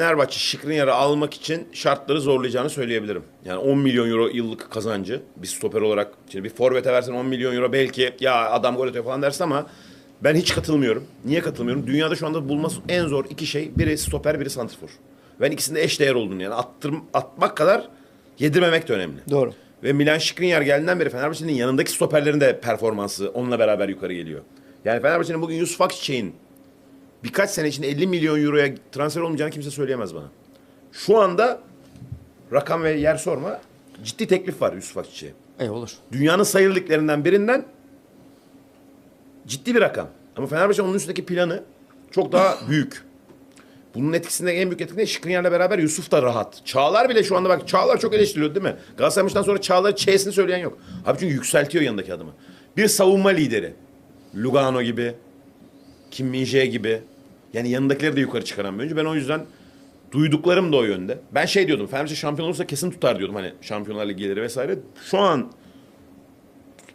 Fenerbahçe Şikrinyar'ı almak için şartları zorlayacağını söyleyebilirim. Yani 10 milyon euro yıllık kazancı bir stoper olarak. Şimdi bir forvete versen 10 milyon euro belki ya adam gol atıyor falan dersin ama ben hiç katılmıyorum. Niye katılmıyorum? Dünyada şu anda bulması en zor iki şey. Biri stoper, biri santrfor. Ben ikisinde eş değer olduğunu yani attırm, atmak kadar yedirmemek de önemli. Doğru. Ve Milan Skriniar geldiğinden beri Fenerbahçe'nin yanındaki stoperlerin de performansı onunla beraber yukarı geliyor. Yani Fenerbahçe'nin bugün Yusuf Akçiçek'in birkaç sene içinde 50 milyon euroya transfer olmayacağını kimse söyleyemez bana. Şu anda rakam ve yer sorma ciddi teklif var Yusuf Akçiçek'e. E olur. Dünyanın sayılı liglerinden birinden ciddi bir rakam. Ama Fenerbahçe onun üstündeki planı çok daha büyük. Bunun etkisinde en büyük etkisinde Şikrinyar'la beraber Yusuf da rahat. Çağlar bile şu anda bak Çağlar çok eleştiriliyor değil mi? Galatasaray maçından sonra Çağlar'ı Ç'sini söyleyen yok. Abi çünkü yükseltiyor yanındaki adamı. Bir savunma lideri. Lugano gibi. Kim Min-jae gibi. Yani yanındakileri de yukarı çıkaran bir oyuncu. Ben o yüzden duyduklarım da o yönde. Ben şey diyordum. Fenerbahçe şampiyon olursa kesin tutar diyordum. Hani Şampiyonlar Ligi'leri vesaire. Şu an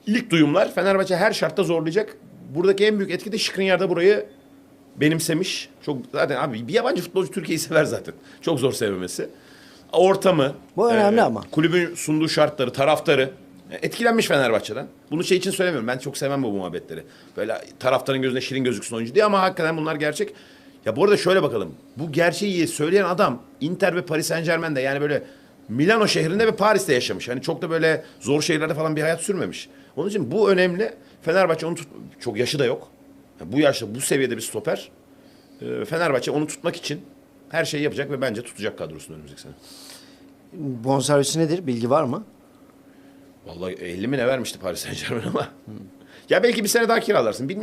ilk duyumlar Fenerbahçe her şartta zorlayacak. Buradaki en büyük etki de Şikrinyar'da burayı benimsemiş. Çok zaten abi bir yabancı futbolcu Türkiye'yi sever zaten. Çok zor sevmemesi. Ortamı, e, Bu önemli ama. Kulübün sunduğu şartları, taraftarı e, etkilenmiş Fenerbahçe'den. Bunu şey için söylemiyorum. Ben çok sevmem bu muhabbetleri. Böyle taraftarın gözüne şirin gözüksün oyuncu diye ama hakikaten bunlar gerçek. Ya bu arada şöyle bakalım. Bu gerçeği söyleyen adam Inter ve Paris Saint Germain'de yani böyle Milano şehrinde ve Paris'te yaşamış. Hani çok da böyle zor şehirlerde falan bir hayat sürmemiş. Onun için bu önemli. Fenerbahçe onu tut çok yaşı da yok. Ya bu yaşta bu seviyede bir stoper. e, Fenerbahçe onu tutmak için her şeyi yapacak ve bence tutacak kadrosunu önümüzdeki sene. Bonservisi nedir? Bilgi var mı? Vallahi 50 mi ne vermişti Paris Saint Germain ama. Ya belki bir sene daha kiralarsın bilmiyorum.